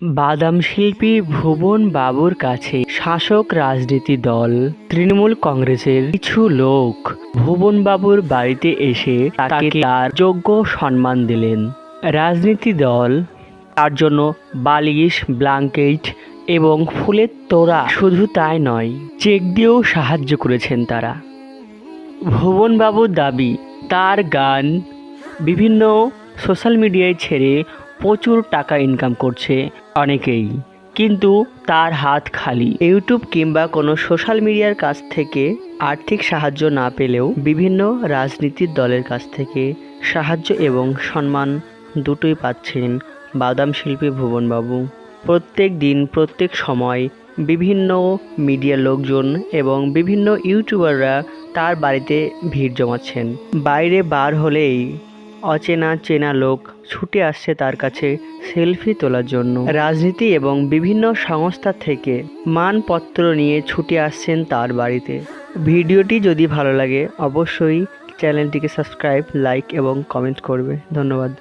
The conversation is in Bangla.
বাদাম শিল্পী ভুবন বাবুর কাছে শাসক রাজনীতি দল। তৃণমূল কংগ্রেসের কিছু লোক ভুবন বাবুর বাড়িতে এসে তাকে তার যোগ্য সম্মান দিলেন। রাজনীতি দল তার জন্য বালিশ ব্ল্যাঙ্কেট এবং ফুলের তোড়া শুধু তাই নয়, চেক দিয়েও সাহায্য করেছেন তারা। ভুবনবাবুর দাবি, তার গান বিভিন্ন সোশ্যাল মিডিয়ায় ছেড়ে প্রচুর টাকা ইনকাম করছে অনেকেই। কিন্তু তার হাত খালি। ইউটিউব কিংবা কোনো সোশ্যাল মিডিয়ার কাছ থেকে আর্থিক সাহায্য না পেলেও বিভিন্ন রাজনীতির দলের কাছ থেকে সাহায্য এবং সম্মান দুটোই পাচ্ছেন বাদাম শিল্পী ভুবনবাবু। প্রত্যেক দিন, প্রত্যেক সময় বিভিন্ন মিডিয়ার লোকজন এবং বিভিন্ন ইউটিউবাররা তার বাড়িতে ভিড় জমাচ্ছেন। বাইরে বার হলেই অচেনা চেনা লোক ছুটে আসছে তার কাছে সেলফি তোলার জন্য। রাজনীতি এবং বিভিন্ন সংস্থা থেকে মানপত্র নিয়ে ছুটে আসছেন তার বাড়িতে। ভিডিওটি যদি ভালো লাগে, অবশ্যই চ্যানেলটিকে সাবস্ক্রাইব, লাইক এবং কমেন্ট করবে। ধন্যবাদ।